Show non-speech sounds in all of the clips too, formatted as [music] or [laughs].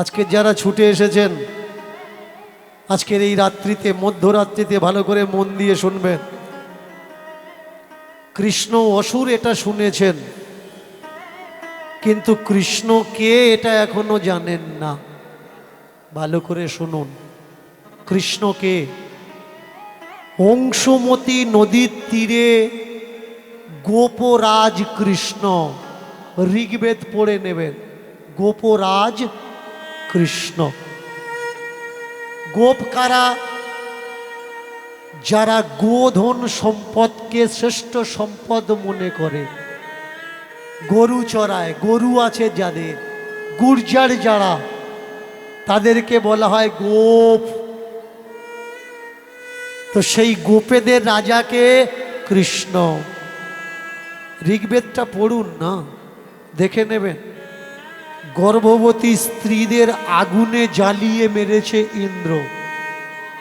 আজকে যারা ছুটে এসেছেন, আজকের এই রাত্রিতে, মধ্যরাত্রিতে ভালো করে মন দিয়ে শুনবেন। কৃষ্ণ অসুর এটা শুনেছেন, কিন্তু কৃষ্ণ কে এটা এখনও জানেন না। ভালো করে শুনুন কৃষ্ণকে অংশমতী নদীর তীরে গোপরাজ কৃষ্ণ, ঋগ্বেদ পড়ে নেবেন। গোপরাজ কৃষ্ণ। গোপ কারা যারা গোধন সম্পদকে শ্রেষ্ঠ সম্পদ মনে করে, গরু চড়ায়, গরু আছে যাদের, গুর্জার যারা, তাদেরকে বলা হয় গোপ। তো সেই গোপেদের রাজাকে কৃষ্ণ। ঋগ্বেদটা পড়ুন না, দেখে নেবেন। গর্ভবতী স্ত্রীদের আগুনে জ্বালিয়ে মেরেছে ইন্দ্র,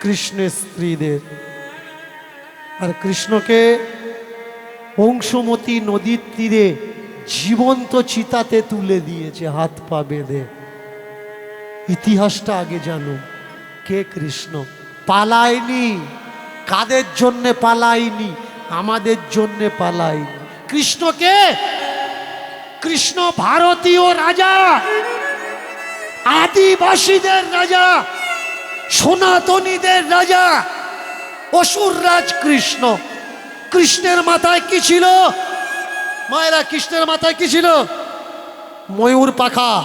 কৃষ্ণের স্ত্রীদের। আর কৃষ্ণকে অংশমতী নদীর তীরে জীবন্ত চিতাতে তুলে দিয়েছে, হাত পা বেঁধে। ইতিহাসটা আগে জানুন কে কৃষ্ণ? পালায়নি, কাদের জন্যে পালায়নি, আমাদের জন্যে পালায়নি। কৃষ্ণকে কৃষ্ণ ভারতীয় রাজা, আদিবাসীদের রাজা, সনাতনীদের রাজা, অসুররাজ কৃষ্ণ। কৃষ্ণের মাথায় কি ছিল? মায়েরা, কৃষ্ণের মাথায় কি ছিল? ময়ূর পাখা।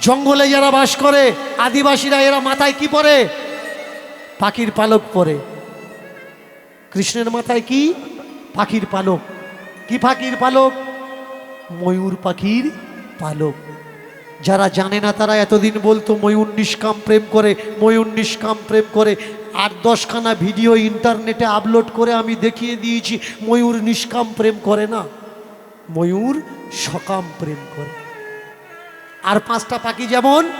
জঙ্গলে যারা বাস করে, আদিবাসীরা এরা মাথায় কি পরে? পাখির পালক পরে। কৃষ্ণের মাথায় কি? পাখির পালক। কি পাখির পালক? ময়ূর পাখির পালক। যারা জানে না তারা এতদিন বলতো, ময়ূর নিষ্কাম প্রেম করে, ময়ূর নিষ্কাম প্রেম করে। আট দশখানা ভিডিও ইন্টারনেটে আপলোড করে আমি দেখিয়ে দিয়েছি, ময়ূর নিষ্কাম প্রেম করে না। ময়ূর সকাম প্রেম করে। আর পাঁচটা পাখি যেমন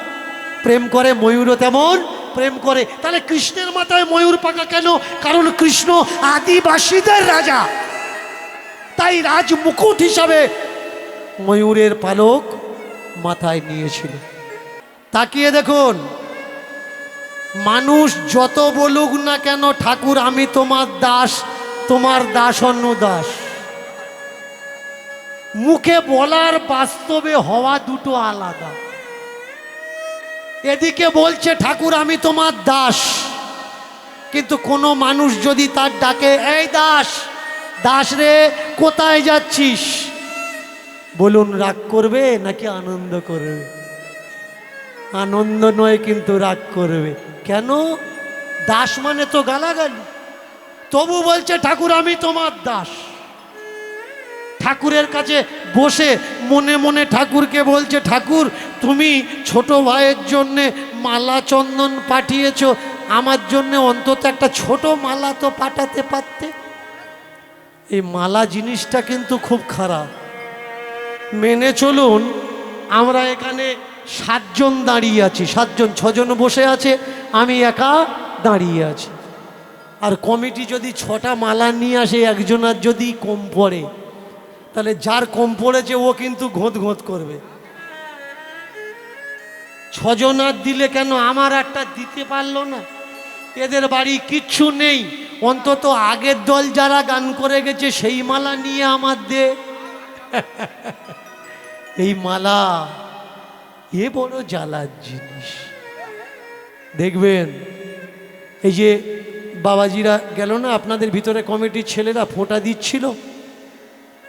প্রেম করে, ময়ূরও তেমন প্রেম করে। তাহলে কৃষ্ণের মাথায় ময়ূর পাকা কেন? কারণ কৃষ্ণ আদিবাসীদের রাজা। তাই রাজ মুকুট হিসাবে ময়ূরের পালক মাথায় নিয়েছিল। তাকিয়ে দেখুন, মানুষ যত বলুক না কেন, ঠাকুর, আমি তোমার দাস তোমার দাস অন্য দাস। মুখে বলার বাস্তবে হওয়া দুটো আলাদা। এদিকে বলছে, ঠাকুর, আমি তোমার দাস। কিন্তু কোনো মানুষ যদি তার ডাকে, এই দাস দাস রে, কোথায় যাচ্ছিস? বলুন, রাগ করবে নাকি আনন্দ করবে? আনন্দ নয়, কিন্তু রাগ করবে। কেন? দাস মানে তো গালাগালি। তবু বলছে, ঠাকুর, আমি তোমার দাস। ঠাকুরের কাছে বসে মনে মনে ঠাকুরকে বলছে, ঠাকুর, তুমি ছোট ভাইয়ের জন্যে মালা চন্দন পাঠিয়েছ। আমার জন্য অন্তত একটা ছোট মালা তো পাঠাতে পারতে? এই মালা জিনিসটা কিন্তু খুব খারাপ। মেনে চলুন, আমরা এখানে সাতজন দাঁড়িয়ে আছি, সাতজন, ছজন বসে আছে, আমি একা দাঁড়িয়ে আছি। আর কমিটি যদি ছটা মালা নিয়ে আসে একজনের যদি কম পড়ে, তাহলে যার কম পড়েছে, ও কিন্তু ঘোঁত ঘোঁত করবে। ছজন আর দিলে কেন আমার একটা দিতে পারল না? এদের বাড়ি কিচ্ছু নেই, অন্তত আগের দল যারা গান করে গেছে, সেই মালা নিয়ে আমার দে [laughs] এই মালা, এ বড় জ্বালার জিনিস। দেখবেন, এই যে বাবাজিরা গেল না, আপনাদের ভিতরে কমিটির ছেলেরা ফোঁটা দিচ্ছিল।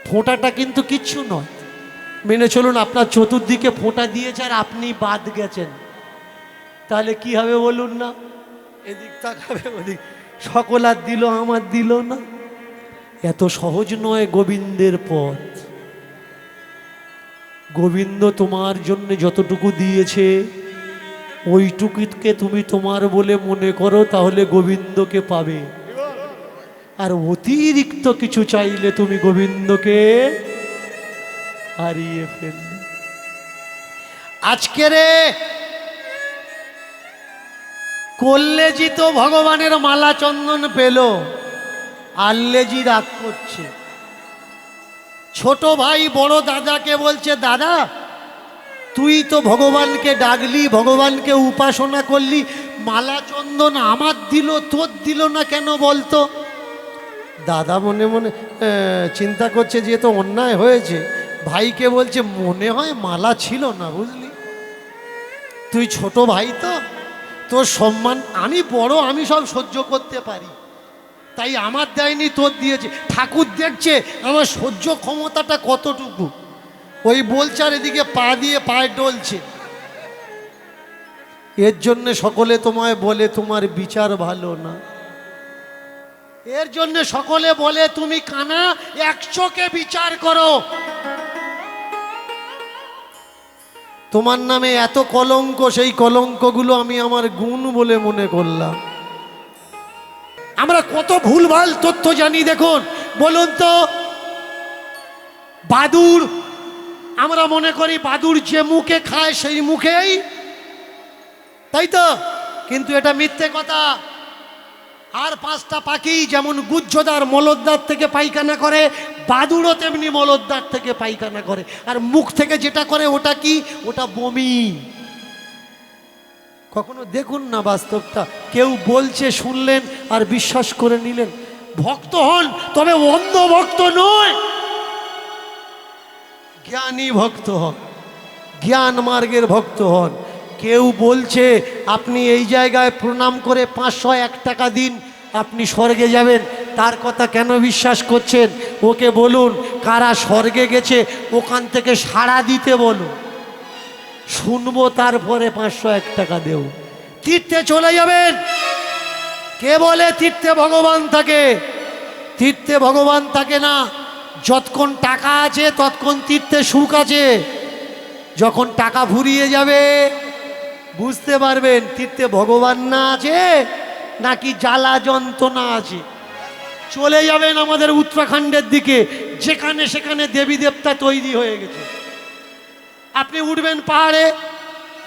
ফোঁটাটা কিন্তু কিচ্ছু নয়। মেনে চলুন, আপনার চতুর্দিকে ফোঁটা দিয়েছে আর আপনি বাদ গেছেন। তাহলে কি হবে বলুন না? এদিক তাকাবে ওদিক। সকল আর দিল, আমার দিল না। এত সহজ নয় গোবিন্দের পথ। গোবিন্দ তোমার জন্য যতটুকু দিয়েছে, ওইটুকুকে তুমি তোমার বলে মনে করো, তাহলে গোবিন্দকে পাবে। আর অতিরিক্ত কিছু চাইলে তুমি গোবিন্দকে হারিয়ে ফেলবে। আজকে রে কল্লেজি তো ভগবানের মালা চন্দন পেল, আল্লেজি রাগ করছে। ছোট ভাই, বড় দাদাকে বলছে, দাদা, তুই তো ভগবানকে ডাকলি, ভগবানকে উপাসনা করলি মালা চন্দন আমার দিল, তোর দিল না কেন বলতো? দাদা মনে মনে চিন্তা করছে যে তো অন্যায় হয়েছে। ভাইকে বলছে, মনে হয় মালা ছিল না, বুঝলি? তুই ছোট ভাই তো, তোর সম্মান, আমি বড়, আমি সব সহ্য করতে পারি। তাই আমার দেয়নি, তোর দিয়েছে। ঠাকুর দেখছে, আমার সহ্য ক্ষমতাটা কতটুকু? ওই বলছে আর এদিকে পা দিয়ে পায়ে ডলছে। এর জন্যে সকলে তোমায় বলে তোমার বিচার ভালো না। এর জন্য সকলে বলে তুমি কানা এক চোখে বিচার করো। তোমার নামে এত কলঙ্ক, সেই কলঙ্কগুলো আমি আমার গুণ বলে মনে করলাম। আমরা কত ভুলভাল তথ্য জানি, দেখুন। বলুন তো, বাদুর, আমরা মনে করি বাদুর যে মুখে খায়, সেই মুখেই। তাই তো? কিন্তু এটা মিথ্যে কথা। আর পাঁচটা পাখি যেমন গুজ্জদার মলদ্দার থেকে পায়খানা করে বাদুড়ও তেমনি মলদ্দার থেকে পায়খানা করে। আর মুখ থেকে যেটা করে, ওটা কি? ওটা বমি। কখনো দেখুন না বাস্তবটা। কেউ বলছে, শুনলেন আর বিশ্বাস করে নিলেন। ভক্ত হন, তবে অন্ধ ভক্ত নয়। জ্ঞানী ভক্ত হন, জ্ঞান মার্গের ভক্ত হন। কেউ বলছে, আপনি এই জায়গায় প্রণাম করে পাঁচশো এক টাকা দিন, আপনি স্বর্গে যাবেন। তার কথা কেন বিশ্বাস করছেন? ওকে বলুন, কারা স্বর্গে গেছে, ওখান থেকে সাড়া দিতে বলুন। শুনব তারপরে পাঁচশো এক টাকা দেব। তীর্থে চলে যাবেন। কে বলে তীর্থে ভগবান থাকে? তীর্থে ভগবান থাকে না। যতক্ষণ টাকা আছে, ততক্ষণ তীর্থে সুখ আছে। যখন টাকা ফুরিয়ে যাবে, বুঝতে পারবেন তীর্থে ভগবান না আছে, নাকি জ্বালা যন্ত্রণা আছে। চলে যাবেন আমাদের উত্তরাখণ্ডের দিকে, যেখানে সেখানে দেবী দেবতা তৈরি হয়ে গেছে। আপনি উঠবেন পাহাড়ে,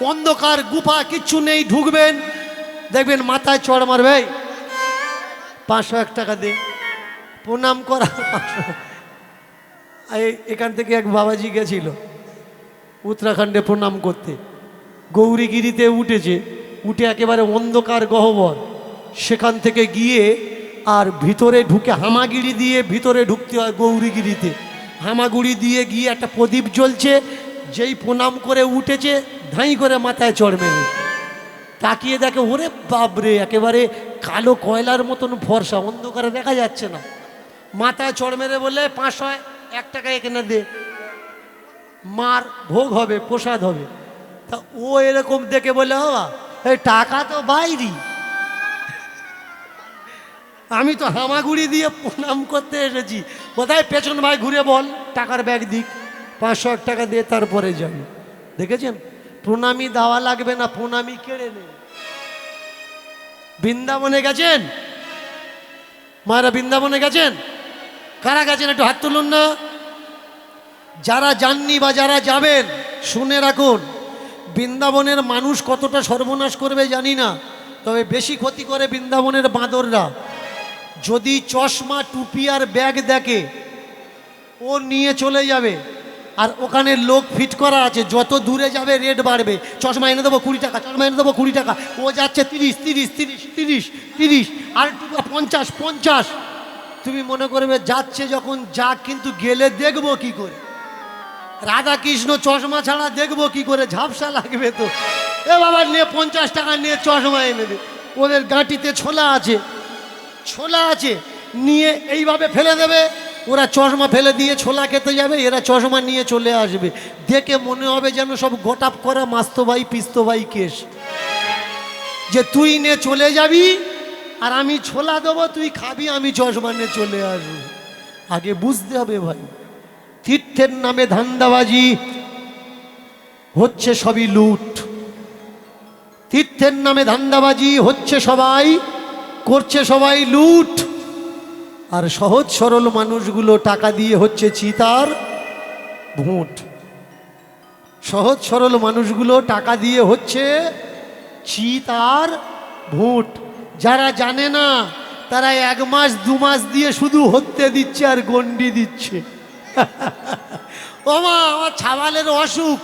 অন্ধকার গুফা কিচ্ছু নেই, ঢুকবেন, দেখবেন মাথায় চড় মারবে পাঁচশো এক টাকা দে প্রণাম করা পাঁচশো। এখান থেকে এক বাবাজি গেছিল, উত্তরাখণ্ডে প্রণাম করতে। গৌরীগিরিতে উঠেছে, উঠে একেবারে অন্ধকার গহ্বর। সেখান থেকে গিয়ে আর ভিতরে ঢুকে হামাগিরি দিয়ে ভিতরে ঢুকতে হয় গৌরীগিরিতে। হামাগুড়ি দিয়ে গিয়ে একটা প্রদীপ জ্বলছে যেই প্রণাম করে উঠেছে, ধাই করে মাথায় চড় মেরে। তাকিয়ে দেখে, ওরে বাবরে একেবারে কালো কয়লার মতন ফর্সা, অন্ধকারে দেখা যাচ্ছে না। মাথায় চড় মেরে বললে পাঁচশো এক টাকা এখানে দে। মার ভোগ হবে, প্রসাদ হবে। তা ও এরকম দেখে বলে বাবা, এই টাকা তো বাইরি। আমি তো হামাগুড়ি দিয়ে প্রণাম করতে এসেছি। কোথায় পেছন ভাই, ঘুরে বল, টাকার ব্যাগ দিক। পাঁচশো এক টাকা দিয়ে তারপরে যাবে দেখেছেন? প্রণামী দেওয়া লাগবে না, প্রণামী কেড়ে নেই বৃন্দাবনে গেছেন? মায়েরা বৃন্দাবনে গেছেন? কারা গেছেন? একটু হাত তুলুন না। যারা যাননি বা যারা যাবেন, শুনে রাখুন, বৃন্দাবনের মানুষ কতটা সর্বনাশ করবে জানি না, তবে বেশি ক্ষতি করে বৃন্দাবনের বাঁদররা। যদি চশমা, টুপি আর ব্যাগ দেখে, ও নিয়ে চলে যাবে। আর ওখানে লোক ফিট করা আছে, যত দূরে যাবে রেট বাড়বে। চশমা এনে দেবো কুড়ি টাকা, চশমা এনে দেবো কুড়ি টাকা। ও যাচ্ছে তিরিশ তিরিশ তিরিশ তিরিশ তিরিশ, আর একটু পঞ্চাশ পঞ্চাশ। তুমি মনে করবে যাচ্ছে যখন যাক কিন্তু গেলে দেখব কি করে। রাধা কৃষ্ণ চশমা ছাড়া দেখব কি করে, ঝাপসা লাগবে তো। এ বাবা, নিয়ে পঞ্চাশ টাকা নিয়ে চশমা এনে দে। ওদের গাঁটিতে ছোলা আছে ছোলা আছে, নিয়ে এইভাবে ফেলে দেবে। ওরা চশমা ফেলে দিয়ে ছোলা খেতে যাবে, এরা চশমা নিয়ে চলে আসবে। দেখে মনে হবে যেন সব গোটাপ করা মাস্তো ভাই পিস্তো ভাই কেস যে তুই নে চলে যাবি, আর আমি ছোলা দেবো, তুই খাবি, আমি চশমা নিয়ে চলে আসব। আগে বুঝতে হবে ভাই, তীর্থের নামে ধান্দাবাজি হচ্ছে সবই লুট। তীর্থের নামে ধান্দাবাজি হচ্ছে সবাই, করছে সবাই লুট। আর সহজ সরল মানুষগুলো টাকা দিয়ে হচ্ছে চিতার ভোট সহজ সরল মানুষগুলো টাকা দিয়ে হচ্ছে চিতার ভোট যারা জানে না, তারা এক মাস, দু মাস দিয়ে শুধু হত্যে দিচ্ছে আর গন্ডি দিচ্ছে। ও মা আমার ছাবালের অসুখ।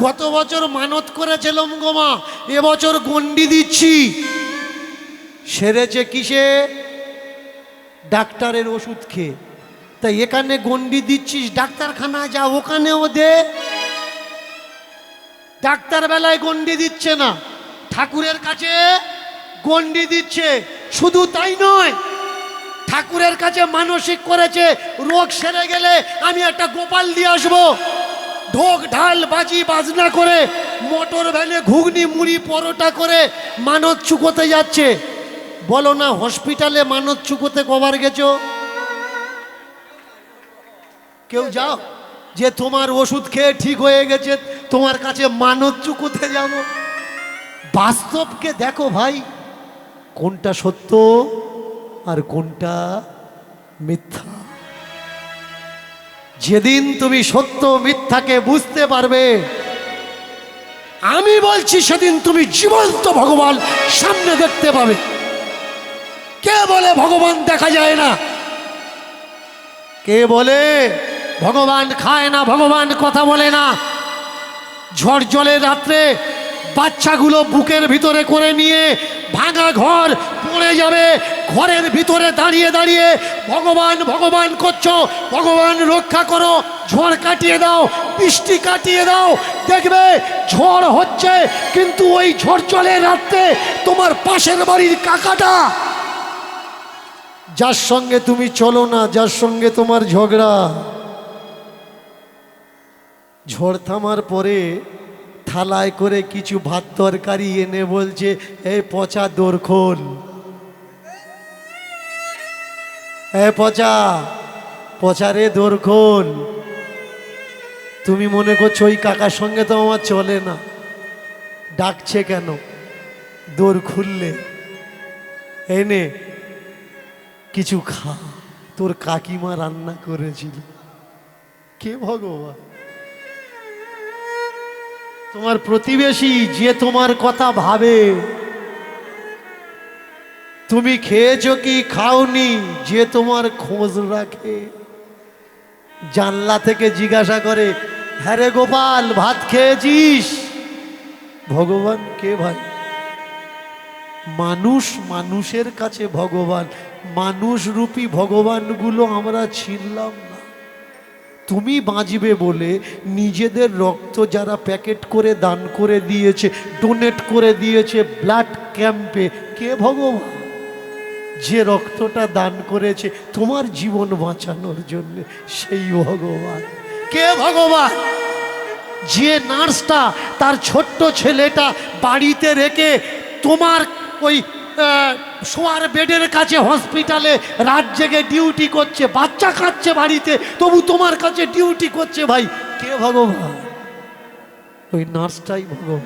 গত বছর মানত করেছিলাম গোমা এবছর গন্ডি দিচ্ছি। সেরেছে কিসে? ডাক্তারের ওষুধ খেয়ে। তাই এখানে গন্ডি দিচ্ছিস ডাক্তারখানা যা, ওখানেও দে। ডাক্তার বেলায় গন্ডি দিচ্ছে না। ঠাকুরের কাছে গন্ডি দিচ্ছে। শুধু তাই নয়, ঠাকুরের কাছে মানসিক করেছে, রোগ সেরে গেলে আমি একটা গোপাল দিয়ে আসব। ঢোক, ঢাল, বাজি, বাজনা করে, মোটর ভ্যানে ঘুগনি, মুড়ি, পরোটা করে মানত চুকোতে যাচ্ছে। বলো না হসপিটালে মানত চুকোতে কবার গেছো? কেউ যাও, যে তোমার ওষুধ খেয়ে ঠিক হয়ে গেছে, তোমার কাছে মানত চুকোতে যাব। বাস্তবকে দেখো ভাই, কোনটা সত্য আর কোনটা মিথ্যা। যেদিন তুমি সত্য মিথ্যাকে বুঝতে পারবে, আমি বলছি সেদিন তুমি জীবন্ত ভগবান সামনে দেখতে পাবে। কে বলে ভগবান দেখা যায় না? কে বলে ভগবান খায় না, ভগবান কথা বলে না? ঝড় জলের রাত্রে বাচ্চাগুলো বুকের ভিতরে করে নিয়ে ভাঙা ঘর পড়ে যাবে, ঘরের ভিতরে দাঁড়িয়ে দাঁড়িয়ে, ভগবান ভগবান করছ, ভগবান রক্ষা করো, ঝড় কাটিয়ে দাও, বৃষ্টি কাটিয়ে দাও, দেখবে ঝড় হচ্ছে, কিন্তু ওই ঝড় চলে রাত্রে তোমার পাশের বাড়ির কাকাটা যার সঙ্গে তুমি চলো না, যার সঙ্গে তোমার ঝগড়া। ঝড় থামার পরে থালায় করে কিছু ভাত তরকারি এনে বলছে এই পচা দোর খোল। এ পচা পচা রে দোর খোল। তুমি মনে করছ ওই কাকার সঙ্গে তো আমার চলে না। ডাকছে কেন? দোর খুললে। এনে কিছু খা। তোর কাকিমা রান্না করেছিল। কে ভগবান? তোমার প্রতিবেশী যে তোমার কথা ভাবে, তুমি খেয়েছো কি খাওনি যে তোমার খোঁজ রাখে। জানলা থেকে জিজ্ঞাসা করে হ্যারে গোপাল, ভাত খেয়েছিস? ভগবান, কে ভাই? মানুষ, মানুষের কাছে ভগবান। মানুষ রূপী ভগবানগুলো আমরা ছিনলাম না। তুমি বাঁচবে বলে নিজেদের রক্ত যারা প্যাকেট করে দান করে দিয়েছে, ডোনেট করে দিয়েছে ব্লাড ক্যাম্পে, কে ভগবান? যে রক্তটা দান করেছে তোমার জীবন বাঁচানোর জন্য সেই ভগবান। কে ভগবান? যে নার্সটা তার ছোট্ট ছেলেটা বাড়িতে রেখে তোমার ওই শোয়ার বেডের কাছে হসপিটালে রাত জেগে ডিউটি করছে, বাচ্চা খাচ্ছে বাড়িতে, তবু তোমার কাছে ডিউটি করছে ভাই। কে ভগবান? ওই নার্সটাই ভগবান।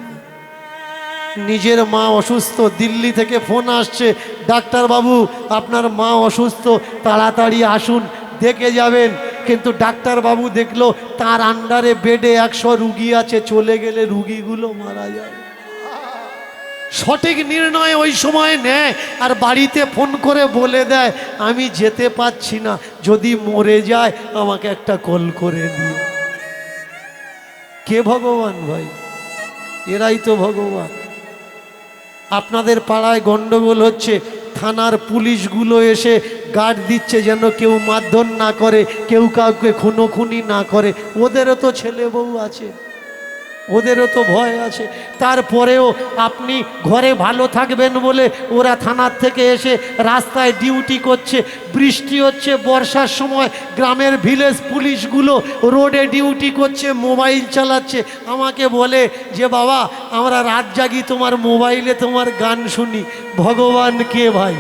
নিজের মা অসুস্থ, দিল্লি থেকে ফোন আসছে, ডাক্তারবাবু, আপনার মা অসুস্থ, তাড়াতাড়ি আসুন, দেখে যাবেন। কিন্তু ডাক্তারবাবু দেখল, তার আন্ডারে বেডে একশো রুগী আছে, চলে গেলে রুগীগুলো মারা যায়। সঠিক নির্ণয় ওই সময় নেয় আর বাড়িতে ফোন করে বলে দেয়, আমি যেতে পারছি না, যদি মরে যায় আমাকে একটা কল করে দিও। কে ভগবান ভাই? এরাই তো ভগবান। আপনাদের পাড়ায় গন্ডগোল হচ্ছে, থানার পুলিশগুলো এসে গার্ড দিচ্ছে যেন কেউ মারধর না করে, কেউ কাউকে খুনোখুনি না করে। ওদেরও তো ছেলে বউ আছে। ওদেরও তো ভয় আছে। তারপরেও আপনি ঘরে ভালো থাকবেন বলে ওরা থানার থেকে এসে রাস্তায় ডিউটি করছে, বৃষ্টি হচ্ছে, বর্ষার সময় গ্রামের ভিলেজ পুলিশগুলো রোডে ডিউটি করছে মোবাইল চালাচ্ছে। আমাকে বলে যে, বাবা, আমরা রাত জাগি তোমার মোবাইলে তোমার গান শুনি। ভগবান কে ভাই?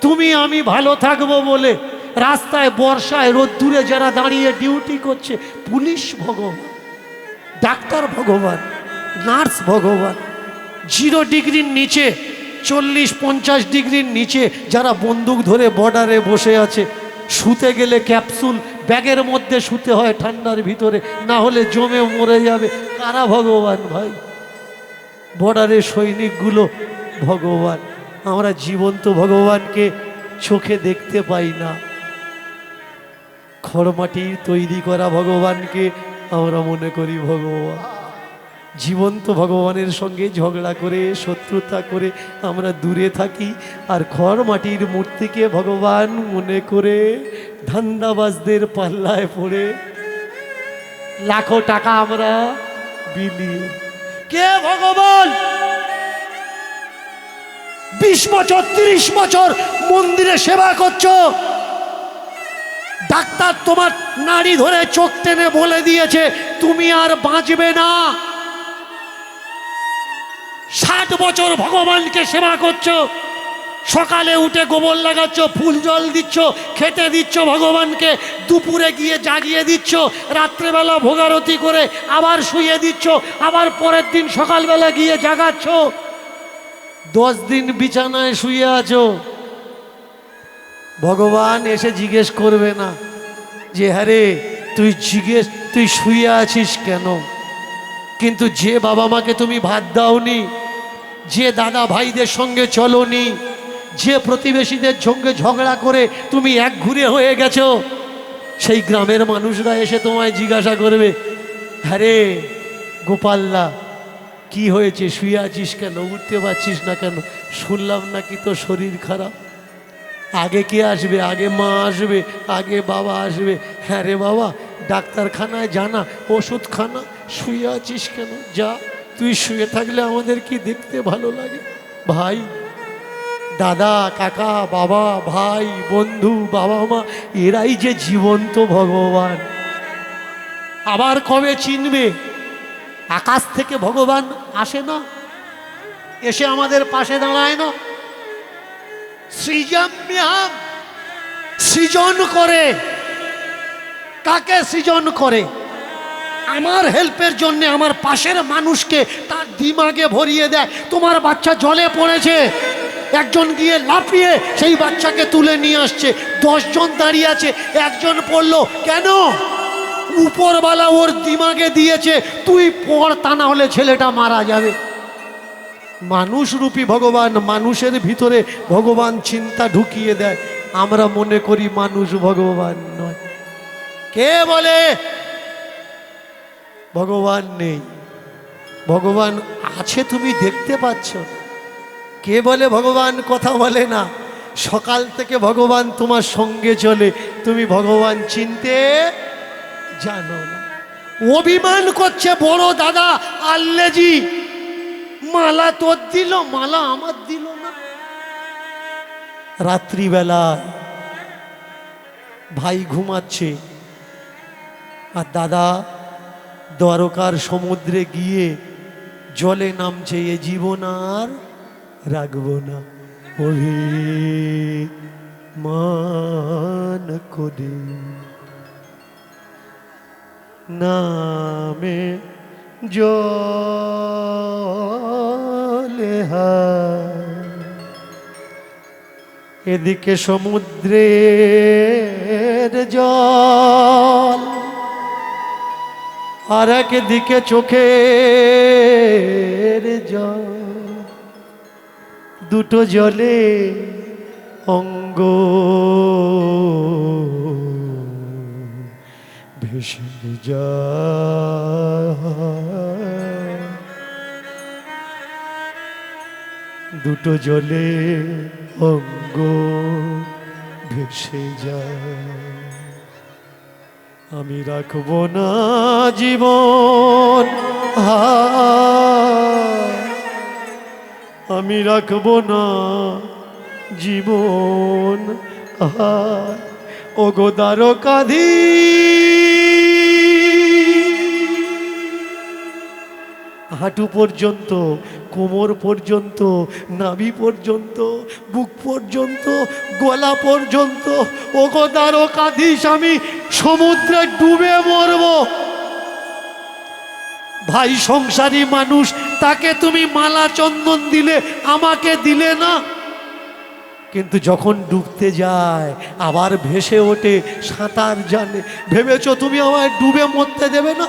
তুমি আমি ভালো থাকব বলে রাস্তায় বর্ষায় রোদ্দুরে যারা দাঁড়িয়ে ডিউটি করছে, পুলিশ ভগবান। ডাক্তার ভগবান, নার্স ভগবান, জিরো ডিগ্রির নিচে, চল্লিশ, পঞ্চাশ ডিগ্রির নিচে যারা বন্দুক ধরে বর্ডারে বসে আছে, শুতে গেলে ক্যাপসুল ব্যাগের মধ্যে শুতে হয় ঠান্ডার ভিতরে, না হলে জমে মরে যাবে। কারা ভগবান ভাই? বর্ডারের সৈনিকগুলো ভগবান, আমরা জীবন্ত ভগবানকে চোখে দেখতে পাই না। খড়মাটির তৈরি করা ভগবানকে আমরা মনে করি ভগবান। জীবন্ত ভগবানের সঙ্গে ঝগড়া করে, শত্রুতা করে আমরা দূরে থাকি আর খড় মাটির মূর্তিকে ভগবান মনে করে ধান্দাবাজদের পাল্লায় পড়ে। লাখো টাকা আমরা বিলিয়ে কে ভগবান? বিশ বছর, তিরিশ বছর মন্দিরে সেবা করছ? ডাক্তার তোমার নাড়ি ধরে চোখ টেনে বলে দিয়েছে, তুমি আর বাঁচবে না। ষাট বছর ভগবানকে সেবা করছ, সকালে উঠে গোবর লাগাচ্ছ, ফুল জল দিচ্ছ, খেতে দিচ্ছ ভগবানকে, দুপুরে গিয়ে জাগিয়ে দিচ্ছ, রাত্রেবেলা ভোগারতি করে আবার শুয়ে দিচ্ছ, আবার পরের দিন সকালবেলা গিয়ে জাগাচ্ছ। দশ দিন বিছানায় শুয়ে আছো। ভগবান এসে জিজ্ঞেস করবে না যে, হ্যারে, তুই জিজ্ঞেস, তুই শুয়ে আছিস কেন? কিন্তু যে বাবা মাকে তুমি ভাত দাওনি, যে দাদা ভাইদের সঙ্গে চলোনি, যে প্রতিবেশীদের সঙ্গে ঝগড়া করে তুমি এক ঘুরে হয়ে গেছো, সেই গ্রামের মানুষরা এসে তোমায় জিজ্ঞাসা করবে, হ্যারে গোপাল্লা কি হয়েছে? শুয়ে আছিস কেন? উঠতে পারছিস না কেন? শুনলাম নাকি তোর শরীর খারাপ? আগে কে আসবে? আগে মা আসবে, আগে বাবা আসবে। হ্যাঁ রে বাবা, ডাক্তারখানায় জানা ওষুধ খানা শুয়ে আছিস কেন? যা, তুই শুয়ে থাকলে আমাদের কি দেখতে ভালো লাগে? ভাই, দাদা, কাকা, বাবা, ভাই, বন্ধু, বাবা মা, এরাই যে জীবন্ত ভগবান। আবার কবে চিনবে? আকাশ থেকে ভগবান আসে না? এসে আমাদের পাশে দাঁড়ায় না? সৃজম্যাম সৃজন করে। কাকে সৃজন করে? আমার হেল্পের জন্য আমার পাশের মানুষকে তার দিমাগে ভরিয়ে দেয়। তোমার বাচ্চা জলে পড়েছে। একজন গিয়ে লাফিয়ে সেই বাচ্চাকে তুলে নিয়ে আসছে। দশজন দাঁড়িয়ে আছে। একজন পড়ল, কেন? উপরওয়ালা ওর দিমাগে দিয়েছে। তুই পড়, তা না হলে ছেলেটা মারা যাবে। মানুষ রূপী ভগবান, মানুষের ভিতরে ভগবান চিন্তা ঢুকিয়ে দেয়। আমরা মনে করি মানুষ ভগবান নয়। কে বলে? ভগবান নেই। ভগবান আছে তুমি দেখতে পাচ্ছ। কে বলে ভগবান? কথা বলে না। সকাল থেকে ভগবান তোমার সঙ্গে চলে। তুমি ভগবান চিনতে জানো না। অভিমান করছে বড় দাদা আল্লেজি। মালা তোর দিল, মালা আমার দিল না রাত্রিবেলায় ভাই ঘুমাচ্ছে, আর দাদা দ্বারকার সমুদ্রে গিয়ে জলে নামছে, এ জীবন আর রাখব না ওহে মান করে নামে হায়। এদিকে সমুদ্রের জল আর একদিকে চোখের জল। দুটো জলে অঙ্গ ভেসে যায়। দুটো জলে অঙ্গ ভেসে যায় আমি রাখব না জীবন। আমি রাখব না জীবন। ও গো দ্বারকাধী হাঁটু পর্যন্ত কোমর পর্যন্ত, নাভি পর্যন্ত, বুক পর্যন্ত, গলা পর্যন্ত ও গো দ্বারকাধীশ, আমি সমুদ্রে ডুবে মরব। ভাই সংসারী মানুষ, তাকে তুমি মালা চন্দন দিলে, আমাকে দিলে না? কিন্তু যখন ডুবতে যায়, আবার ভেসে ওঠে সাঁতার জানে। ভেবেছ তুমি আমায় ডুবে মরতে দেবে না?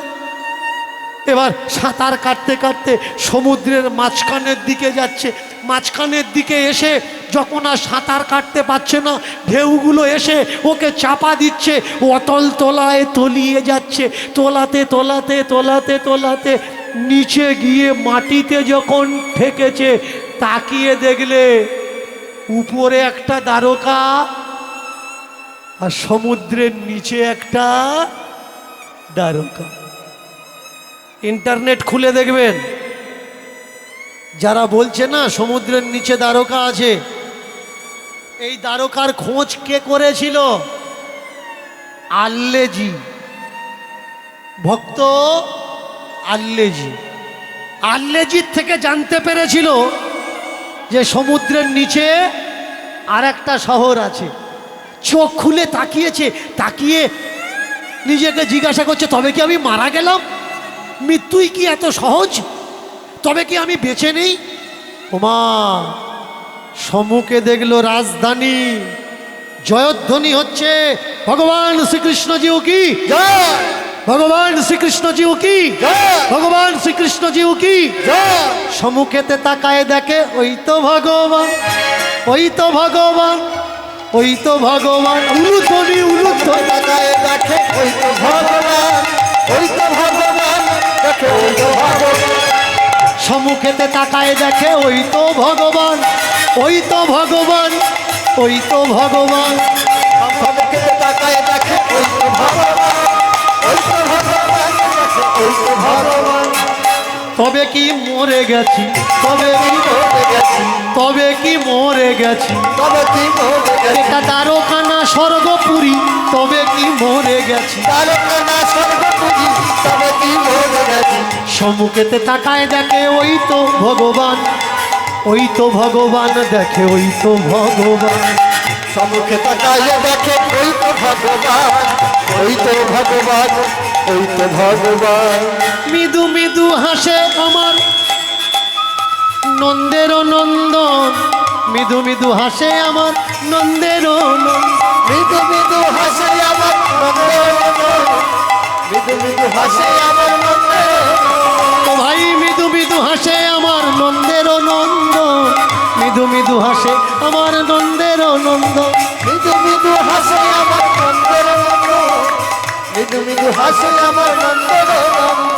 এবার সাঁতার কাটতে কাটতে সমুদ্রের মাঝখানের দিকে যাচ্ছে। মাঝখানের দিকে এসে যখন আর সাঁতার কাটতে পারছে না, ঢেউগুলো এসে ওকে চাপা দিচ্ছে। অতল তোলায় তলিয়ে যাচ্ছে। তোলাতে তোলাতে তোলাতে তোলাতে নিচে গিয়ে মাটিতে যখন ঠেকেছে, তাকিয়ে দেখলে উপরে একটা দ্বারকা আর সমুদ্রের নিচে একটা দ্বারকা। ইন্টারনেট খুলে দেখবেন। যারা বলছে না সমুদ্রের নিচে দ্বারকা আছে, এই দ্বারকার খোঁজ কে করেছিল? আল্লেজি। ভক্ত আল্লেজি। আল্লেজির থেকে জানতে পেরেছিল যে সমুদ্রের নিচে আর একটা শহর আছে। চোখ খুলে তাকিয়েছে, তাকিয়ে নিজেকে জিজ্ঞাসা করছে, তবে কি আমি মারা গেলাম? মৃত্যুই কি এত সহজ? তবে কি আমি বেঁচে নেই? ওমা সম্মুখে দেখল রাজধানী। জয়ধ্বনি হচ্ছে ভগবান শ্রীকৃষ্ণজিও কি? ভগবান শ্রীকৃষ্ণজিও কি? ভগবান শ্রীকৃষ্ণজিও কি? সম্মুখেতে তাকায় দেখে ওই তো ভগবান ওই তো ভগবান ওই তো ভগবান। উলুধ্বনি উলুধ্বনি। তাকায় দেখে ওই তো ভগবান ওই তো ভগবান। সম্মুখেতে তাকায় দেখে ওই তো ভগবান, ওই তো ভগবান, ওই তো ভগবান। তাকায় দেখে ওই তো ভগবান, ওই তো ভগবান, ওই তো ভগবান। তবে কি মরে গেছি? তবে কি মরে গেছি? তবে কি মরে গেছি? তবে কি মরে গেছি? এটা দ্বারকানা স্বর্গপুরী তবে কি মরে গেছি? তারকানা সর্বপুরি তবে কি মরে গেছি? সম্মুখেতে তাকায় দেখে ওই তো ভগবান ওই তো ভগবান দেখে ওই তো ভগবান। সম্মুখে তাকায় দেখে ওই তো ভগবান ওই তো ভগবান। ওই তো ভগবান। মৃদু মৃদু হাসে আমার। নন্দের নন্দন। মৃদু মৃদু হাসে আমার নন্দের মৃদু মৃদু হাসে আমার মৃদু মৃদু হাসে আমার ও ভাই মৃদু মৃদু হাসে আমার নন্দের নন্দন। মৃদু মৃদু হাসে আমার নন্দের নন্দন। মৃদু মৃদু হাসে আমার মৃদু হাসে আমার মন্দির